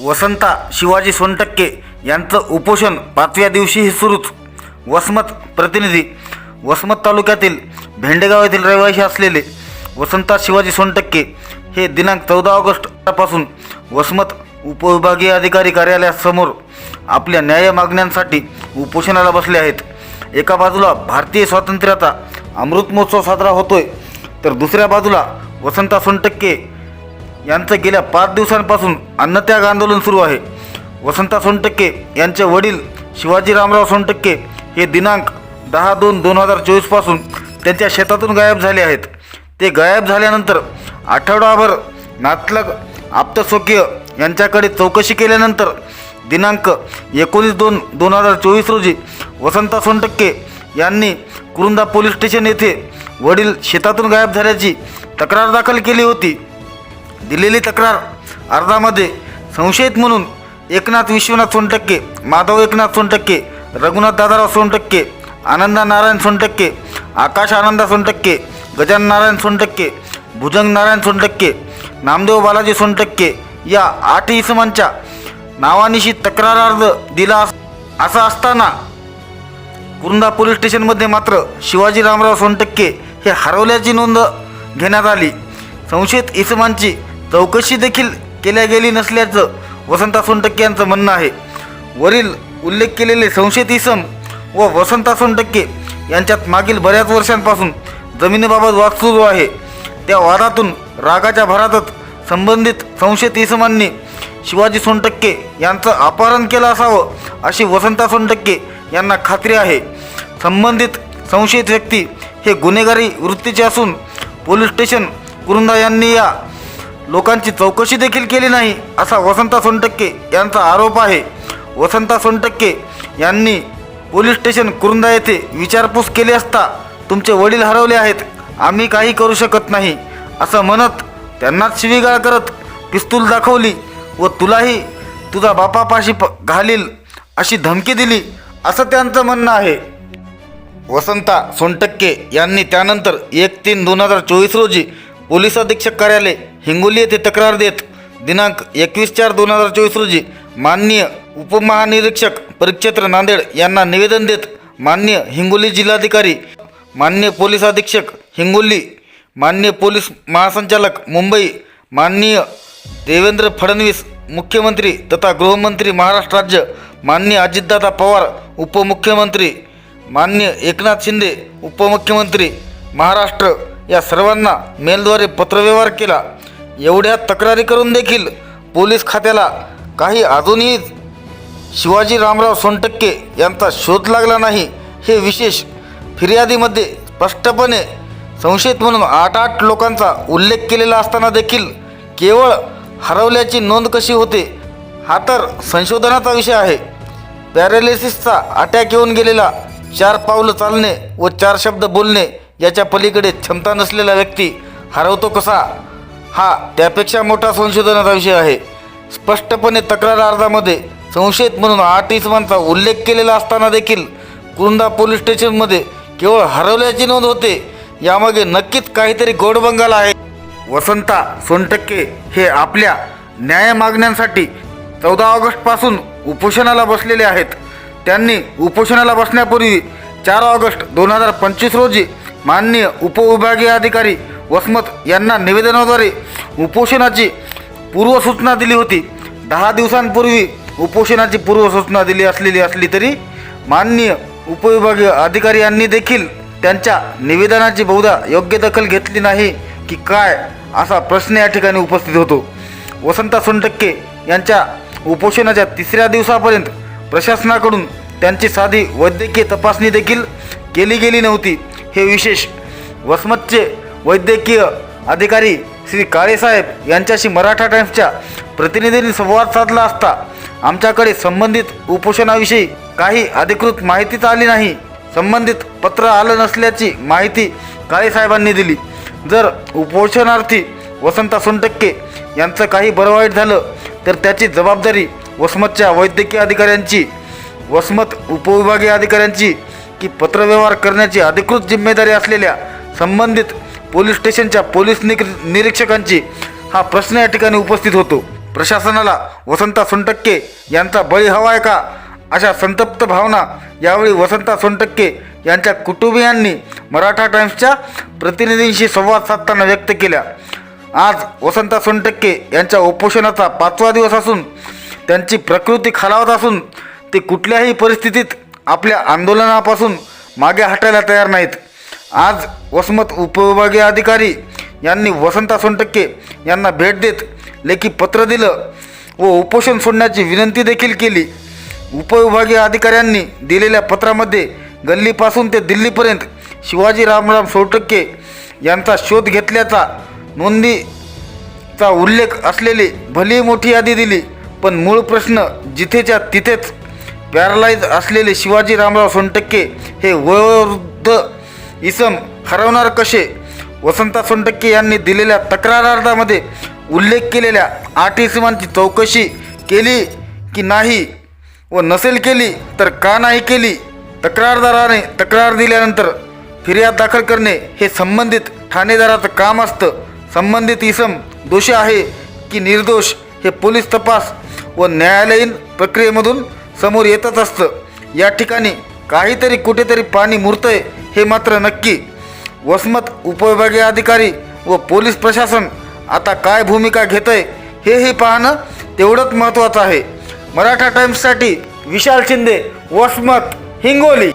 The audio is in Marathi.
वसंता शिवाजी सोनटक्के यांचं उपोषण पाचव्या दिवशीही सुरूच. वसमत प्रतिनिधी वसमत तालुक्यातील भेंडेगाव येथील रहिवासी असलेले वसंता शिवाजी सोनटक्के हे दिनांक चौदा ऑगस्टपासून वसमत उपविभागीय अधिकारी कार्यालयासमोर आपल्या न्याय मागण्यांसाठी उपोषणाला बसले आहेत. एका बाजूला भारतीय स्वातंत्र्याचा अमृत महोत्सव साजरा होतोय तर दुसऱ्या बाजूला वसंता सोनटक्के यांचं गेल्या पाच दिवसांपासून अन्नत्याग आंदोलन सुरू आहे. वसंता सोनटक्के यांचे वडील शिवाजी रामराव सोनटक्के हे दिनांक दहा दोन दोन हजार चोवीसपासून त्यांच्या शेतातून गायब झाले आहेत. ते गायब झाल्यानंतर आठवडाभर नातलग आप्तस्वकीय यांच्याकडे चौकशी केल्यानंतर दिनांक एकोणीस दोन दोन हजार चोवीस रोजी वसंता सोनटक्के यांनी कुरुंदा पोलीस स्टेशन येथे वडील शेतातून गायब झाल्याची तक्रार दाखल केली होती. दिलेली तक्रार. अर्जामध्ये संशयित म्हणून एकनाथ विश्वनाथ सोनटक्के माधव एकनाथ सोनटक्के रघुनाथ दादाराव सोनटक्के आनंदा नारायण सोनटक्के आकाश आनंदा सोनटक्के गजानन नारायण सोनटक्के भुजंग नारायण सोनटक्के नामदेव बालाजी सोनटक्के या आठ इसमांच्या नावानिशी तक्रार अर्ज दिला अस- असा असताना कुरुंदा पोलीस स्टेशनमध्ये मात्र शिवाजी रामराव सोनटक्के हे हरवल्याची नोंद घेण्यात आली. संशयित इसमांची चौकशी देखील केल्या गेली नसल्याचं वसंता सोनटक्के यांचं म्हणणं आहे. वरील उल्लेख केलेले संशयित इसम व वसंता सोनटक्के यांच्यात मागील बऱ्याच वर्षांपासून जमिनीबाबत वाद सुरू आहे. त्या वादातून रागाच्या भरातच संबंधित संशयित इसमांनी शिवाजी सोनटक्के यांचं अपहरण केलं असावं अशी वसंता सोनटक्के यांना खात्री आहे. संबंधित संशयित व्यक्ती हे गुन्हेगारी वृत्तीचे असून पोलीस स्टेशन कुरुंदा यांनी या लोकांची चौकशी देखील केली नाही असा वसंता सोनटक्के यांचा आरोप आहे. वसंता सोनटक्के यांनी पोलीस स्टेशन कुरुंदा येथे विचारपूस केली असता तुमचे वडील हरवले आहेत आम्ही काही करू शकत नाही असं म्हणत त्यांनाच शिवीगाळ करत पिस्तूल दाखवली व तुलाही तुझा बापापाशी प घालील अशी धमकी दिली असं त्यांचं म्हणणं आहे. वसंता सोनटक्के यांनी त्यानंतर एक तीन दोन हजार चोवीस रोजी पोलीस अधीक्षक कार्यालय हिंगोली येथे तक्रार देत दिनांक एकवीस चार दोन हजार चोवीस रोजी माननीय उपमहानिरीक्षक परिक्षेत्र नांदेड यांना निवेदन देत मान्य हिंगोली जिल्हाधिकारी मान्य पोलीस अधीक्षक हिंगोली मान्य पोलीस महासंचालक मुंबई माननीय देवेंद्र फडणवीस मुख्यमंत्री तथा गृहमंत्री महाराष्ट्र राज्य मान्य अजितदादा पवार उपमुख्यमंत्री मान्य एकनाथ शिंदे उपमुख्यमंत्री महाराष्ट्र या सर्वांना मेलद्वारे पत्रव्यवहार केला. एवढ्या तक्रारी करून देखील पोलीस खात्याला काही अजूनही शिवाजी रामराव सोनटक्के यांचा शोध लागला नाही हे विशेष फिर्यादीमध्ये स्पष्टपणे संशयित म्हणून आठ आठ लोकांचा उल्लेख केलेला असताना देखील केवळ हरवल्याची नोंद कशी होते हा तर संशोधनाचा विषय आहे. पॅरालिसिसचा अटॅक येऊन गेलेला चार पावलं चालणे व चार शब्द बोलणे याच्या पलीकडे क्षमता नसलेला व्यक्ती हरवतो कसा हा त्यापेक्षा मोठा संशोधनाचा विषय आहे. स्पष्टपणे तक्रार अर्जामध्ये संशयित म्हणून आठ इसमांचा उल्लेख केलेला असताना देखील कुंदा पोलीस स्टेशनमध्ये केवळ हरवल्याची नोंद होते. यामागे नक्कीच काहीतरी गोडबंगाल आहे. वसंता सोनटक्के हे आपल्या न्याय मागण्यांसाठी चौदा ऑगस्टपासून उपोषणाला बसलेले आहेत. त्यांनी उपोषणाला बसण्यापूर्वी चार ऑगस्ट दोन हजार पंचवीस रोजी माननीय उपविभागीय अधिकारी वसमत यांना निवेदनाद्वारे उपोषणाची पूर्वसूचना दिली होती. दहा दिवसांपूर्वी उपोषणाची पूर्वसूचना दिली असलेली असली तरी माननीय उपविभागीय अधिकारी यांनी देखील त्यांच्या निवेदनाची बहुधा योग्य दखल घेतली नाही की काय असा प्रश्न या ठिकाणी उपस्थित होतो. वसंता सोनटक्के यांच्या उपोषणाच्या तिसऱ्या दिवसापर्यंत प्रशासनाकडून त्यांची साधी वैद्यकीय तपासणी देखील केली गेली नव्हती. हे विशेष वसमतचे वैद्यकीय अधिकारी श्री काळेसाहेब यांच्याशी मराठा टाइम्सच्या प्रतिनिधींनी संवाद साधला असता आमच्याकडे संबंधित उपोषणाविषयी काही अधिकृत माहितीच आली नाही. संबंधित पत्र आलं नसल्याची माहिती काळेसाहेबांनी दिली. जर उपोषणार्थी वसंता सोनटक्के यांचं काही बरं वाईट झालं तर त्याची जबाबदारी वसमतच्या वैद्यकीय अधिकाऱ्यांची वसमत उपविभागीय अधिकाऱ्यांची की पत्रव्यवहार करण्याची अधिकृत जिम्मेदारी असलेल्या संबंधित पोलीस स्टेशनच्या पोलीस निरीक्षकांची हा प्रश्न या ठिकाणी उपस्थित होतो. प्रशासनाला वसंता सोनटक्के यांचा बळी हवा आहे का? अशा संतप्त भावना यावेळी वसंता सोनटक्के यांच्या कुटुंबियांनी मराठा टाइम्सच्या प्रतिनिधींशी संवाद साधताना व्यक्त केल्या आज वसंता सोनटक्के यांच्या उपोषणाचा पाचवा दिवस असून त्यांची प्रकृती खालावत असून ते कुठल्याही परिस्थितीत आपल्या आंदोलनापासून मागे हटायला तयार नाहीत. आज वसमत उपविभागीय अधिकारी यांनी वसंता सोनटक्के यांना भेट देत लेखी पत्र दिलं व उपोषण सोडण्याची विनंती देखील केली. उपविभागीय अधिकाऱ्यांनी दिलेल्या पत्रामध्ये गल्लीपासून ते दिल्लीपर्यंत शिवाजी रामराम सोनटक्के यांचा शोध घेतल्याचा नोंदीचा उल्लेख असलेली भली मोठी यादी दिली. पण मूळ प्रश्न जिथेच्या तिथेच पॅरालाइज असलेले शिवाजी रामराव सोनटक्के हे वयोवृद्ध इसम हरवणार कसे? वसंता सोनटक्के यांनी दिलेल्या तक्रारार्थामध्ये उल्लेख केलेल्या आठ इसमांची चौकशी केली की नाही व नसेल केली तर का नाही केली? तक्रारदाराने तक्रार दिल्यानंतर फिर्याद दाखल करणे हे संबंधित ठाणेदाराचं काम असतं. संबंधित इसम दोषी आहे की निर्दोष हे पोलीस तपास व न्यायालयीन प्रक्रियेमधून समोर येतच असतं. या ठिकाणी काहीतरी कुठेतरी पाणी मुरतंय हे मात्र नक्की. वसमत उपविभागीय अधिकारी व पोलीस प्रशासन आता काय भूमिका घेत आहे हेही पाहणं तेवढंच महत्त्वाचं आहे. मराठा टाइम्ससाठी विशाल शिंदे वसमत हिंगोली.